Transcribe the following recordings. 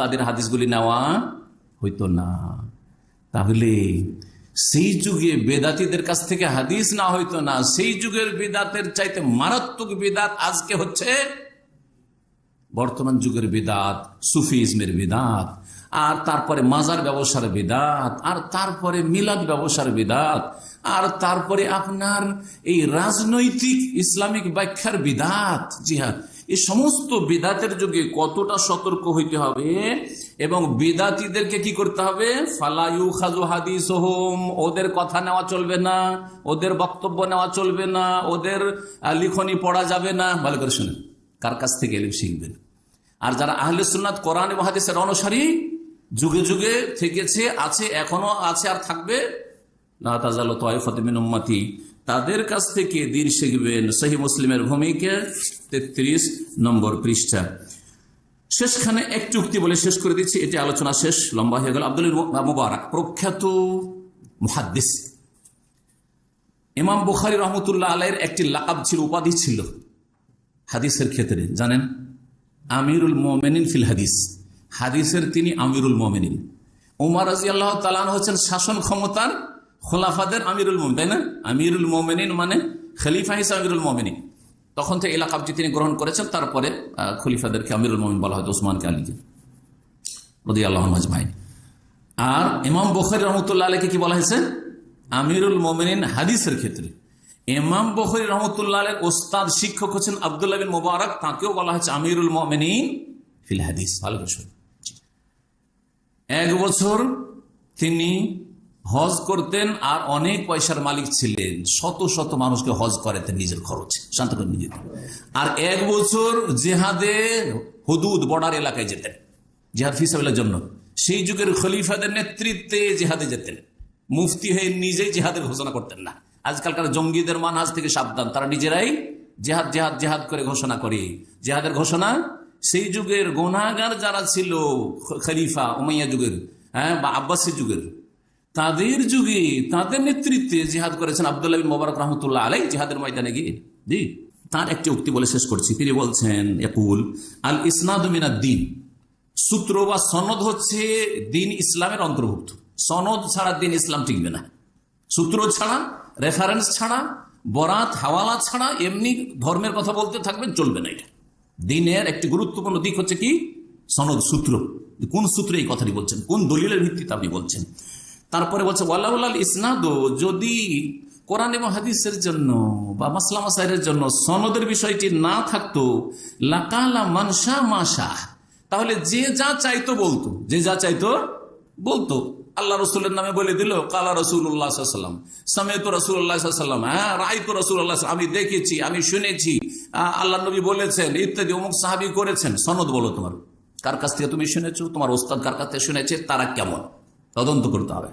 তাদের হাদিসগুলি নেওয়া হইতো না। তাহলে সেই যুগে বেদাতিদের কাছ থেকে হাদিস না হইতো না। সেই যুগের বেদাতের চাইতে মারাত্মক বেদাত আজকে হচ্ছে বর্তমান যুগের বেদাত, সুফিজমের বেদাত, আর তারপরে মাজার ব্যবসার বেদাত, আর তারপরে মিলাদ ব্যবসার বেদাত, আর তারপরে আপনার এই রাজনৈতিক ইসলামিক ব্যাখ্যার বিদাত। জি হ্যাঁ এই সমস্ত বিদাতের যুগে কতটা সতর্ক হইতে হবে এবং বিদাতিদেরকে কি করতে হবে? ফালায়ু খাজু হাদিস হোম ওদের কথা নেওয়া চলবে না, ওদের বক্তব্য নেওয়া চলবে না, ওদের লিখনি পড়া যাবে না। ভালো করে শুনে কার কাছ থেকে এলিম শিখবেন আর যারা আহলে সুন্নাত কোরআন এবং হাদিসের অনুসারী, যুগে যুগে থেকেছে, আছে, এখনও আছে আর থাকবে? না তাজাল তয়ফতমিন উম্মতি। তাদের কাছ থেকে দিন শিখবেন সহি মুসলিমের ভূমিকা তেত্রিশ নম্বর পৃষ্ঠা। শেষখানে এক চুক্তি বলে শেষ করে দিচ্ছি, এটি আলোচনা শেষ, লম্বা হয়ে গেল। আব্দুল মুবারক, প্রখ্যাত মুহাদ্দিস। ইমাম বুখারি রহমতুল্লাহ আলাইয়ের একটি লাকাব ছিল, উপাধি ছিল হাদিসের ক্ষেত্রে, জানেন? আমিরুল মোমেনিন ফিল হাদিস। হাদিসের তিনি আমিরুল মোমেনিন। উমার রাজি আল্লাহ তালান হচ্ছেন শাসন ক্ষমতার খোলাফাদের আমিরুল মোমেন, তাই না? আমিরুল মোমেনিন মানে খলিফা হিসেবে আমিরুল মোমেনিন। তখন থেকে এলাকাবজি তিনি গ্রহণ করেছেন, তারপরে খলিফাদেরকে আমিরুল মোমিন বলা হয়তো ওসমানকে আলীকে। রদি আল্লাহ মাজমাই আর ইমাম বখরি রহমতুল্লাহ আলীকে কি বলা হয়েছে? আমিরুল মোমিনিন হাদিসের ক্ষেত্রে। ইমাম বখরি রহমতুল্লাহ আলের ওস্তাদ, শিক্ষক হচ্ছেন আবদুল্লাহ বিন মোবারক, তাকেও বলা হয়েছে আমিরুল মোমিনিন ফিল হাদিস। ভালো এক বছর তিনি হজ করতেন আর অনেক পয়সার মালিক ছিলেন। শত শত মানুষকে হজ করাতেন নিজের খরচে। শান্ত করে আর এক বছর জেহাদে হুদুদ বর্ডার এলাকায় যেতেন। জেহাদ ফিসাবেলার জন্য। সেই যুগের খলিফাদের নেতৃত্বে জেহাদে যেতেন। মুফতি হয়ে নিজেই জেহাদের ঘোষণা করতেন না। আজকালকার জঙ্গিদের মানহাজ থেকে সাবধান। তারা নিজেরাই জেহাদ জেহাদ জেহাদ করে ঘোষণা করে। জেহাদের ঘোষণা, সেই যুগের গোনাগার যারা ছিল, খলিফা উমাইয়া যুগের হ্যাঁ বা আব্বাসী যুগের তাদের যুগে, তাদের নেতৃত্বে জিহাদ করেছেন আবদুল্লাহ মোবারক রহমতুল্লাহ আলাই জিহাদের ময়দানে গিয়ে। জি? তার একটি উক্তি বলে শেষ করছি। তিনি বলছেন একুল আল ইসনাদ দিন। সূত্র বা সনদ হচ্ছে দিন ইসলামের অন্তর্ভুক্ত। সনদ ছাড়া দিন ইসলাম টিকবে না। সূত্র ছাড়া রেফারেন্স ছাড়া, বরাত, হাওয়ালা ছাড়া এমনি ধর্মের কথা বলতে থাকবেন, চলবে না এটা। দিনের একটি গুরুত্বপূর্ণ দিক হচ্ছে কি? সনদ সূত্র। কোন সূত্রে এই কথাটি বলছেন? কোন দলিলের ভিত্তিতে আপনি বলছেন? তারপরে বলছে ওয়াল্লাহ ইসনাদ যদি কোরআন এবং হাদিসের জন্য বা মাসলা মাসাইলের জন্য সনদের বিষয়টি না থাকতো, লাকালা মানসা মাসা তাহলে যে যা চাইতো বলতো, যে যা চাইতো বলতো। আল্লাহ রসুলের নামে বলে দিল, কালা রসুল্লাহ সাল্লাম সমেত রসুল্লাহ সাল্লাম হ্যাঁ রায় তো রসুল্লাহ আমি দেখেছি, আমি শুনেছি আল্লাহ নবী বলেছেন ইত্যাদি, অমুক সাহাবি করেছেন। সনদ বলো তোমার, কার কাছ থেকে তুমি শুনেছো, তোমার ওস্তাদ কার কাছ থেকে শুনেছে, তারা কেমন? তদন্ত করতে হবে।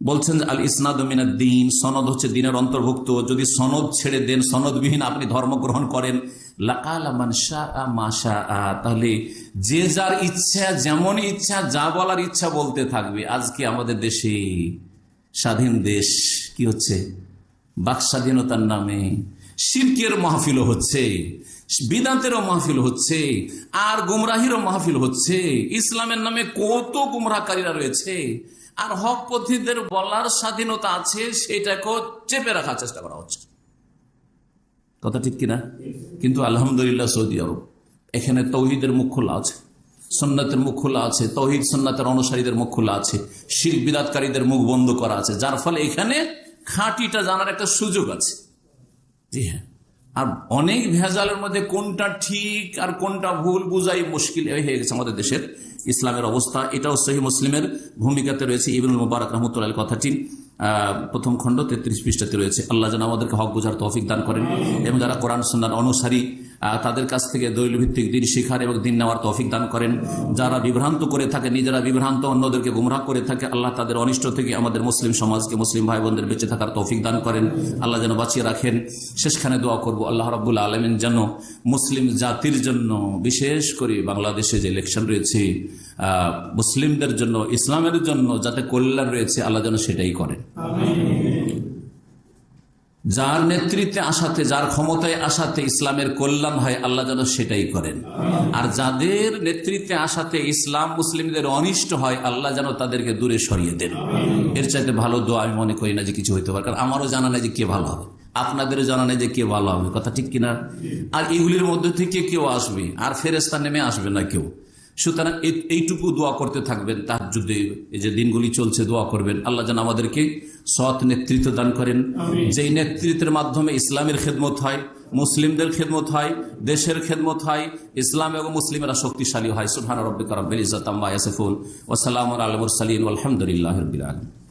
বলছেন আল ইসনাদ দিন সনদ হচ্ছে দিনের অন্তর্ভুক্ত। যদি সনদ ছেড়ে দেন, সনদবিহীন আপনি ধর্ম গ্রহণ করেন তাহলে যে যার ইচ্ছা, যেমন ইচ্ছা, যা বলার ইচ্ছা বলতে থাকবে। আজকে আমাদের দেশে স্বাধীন দেশ কি হচ্ছে? বাক স্বাধীনতার নামে শিরকের মাহফিল হচ্ছে বিদান্তেরও মাহফিল হচ্ছে, আর গুমরাহিরও মাহফিল হচ্ছে। ইসলামের নামে কত গুমরাহকারীরা রয়েছে। আর হক পথীদের বলার স্বাধীনতা আছে, সেটাকেও চেপে রাখার চেষ্টা করা হচ্ছে। কথা ঠিক কিনা? কিন্তু আলহামদুলিল্লাহ সৌদি আরব, এখানে তৌহিদের মুখ খোলা আছে সন্ন্যতের মুখ খোলা আছে, তৌহিদ সন্ন্যতের অনুসারীদের মুখ খোলা আছে, শির বিদাতকারীদের মুখ বন্ধ করা আছে, যার ফলে এখানে খাঁটিটা জানার একটা সুযোগ আছে। জি হ্যাঁ। আর অনেক ভেজালের মধ্যে কোনটা ঠিক আর কোনটা ভুল বুঝাই মুশকিল হয়ে গেছে আমাদের দেশের ইসলামের অবস্থা। এটাও সহি মুসলিমের ভূমিকাতে রয়েছে। ইবনুল মুবারক রহমতুল্লাহ কথাটি প্রথম খণ্ড তেত্রিশ পৃষ্ঠাতে রয়েছে। আল্লাহ যেন আমাদেরকে হক বোঝার তৌফিক দান করেন। এবং যারা কোরআন সন্ন্যার অনুসারী তাদের কাছ থেকে দৈল ভিত্তিক দিন শিখার এবং দিন নেওয়ার তৌফিক দান করেন। যারা বিভ্রান্ত করে থাকে, নিজেরা বিভ্রান্ত, অন্যদেরকে গুমরাহ করে থাকে, আল্লাহ তাদের অনিষ্ট থেকে আমাদের মুসলিম সমাজকে, মুসলিম ভাই বোনদের বেঁচে থাকার তৌফিক দান করেন। আল্লাহ যেন বাঁচিয়ে রাখেন। শেষখানে দোয়া করব, আল্লাহ রাবুল আলমিন যেন মুসলিম জাতির জন্য, বিশেষ করে বাংলাদেশে যে ইলেকশন রয়েছে মুসলিমদের জন্য, ইসলামের জন্য যাতে কল্যাণ রয়েছে, আল্লাহ যেন সেটাই করেন। যার নেতৃত্বে আসাতে, যার ক্ষমতায় আসাতে ইসলামের কল্যাণ হয়, আল্লাহ যেন সেটাই করেন। আর যাদের নেতৃত্বে আসাতে ইসলাম মুসলিমদের অনিষ্ট হয়, আল্লাহ যেন তাদেরকে দূরে সরিয়ে দেন। এর চাইতে ভালো দোয়া আমি মনে করি না যে কিছু হইতে পারে, কারণ আমারও জানা নেই যে কে ভালো হবে। আপনাদেরও জানা নেই যে কে ভালো হবে, কথা ঠিক কিনা? আর এগুলির মধ্যে থেকে কেউ আসবে, আর ফেরেস্তা নেমে আসবে না কেউ। সুতরাং এইটুকু দোয়া করতে থাকবেন তার যুদ্ধে এই যে দিনগুলি চলছে দোয়া করবেন। আল্লাহ যেন আমাদেরকে সৎ নেতৃত্ব দান করেন। যেই নেতৃত্বের মাধ্যমে ইসলামের খেদমত হয় মুসলিমদের খেদমত হয় দেশের খেদমত হয় ইসলাম এবং মুসলিমেরা শক্তিশালী হয়। সুহান রব্বিক রব্বিল ওসালাম আম্মা ইয়াসিফুন। ওয়া সালামুন আলাল মুরসালিন। ওয়াল হামদুলিল্লাহি রাব্বিল আলামিন।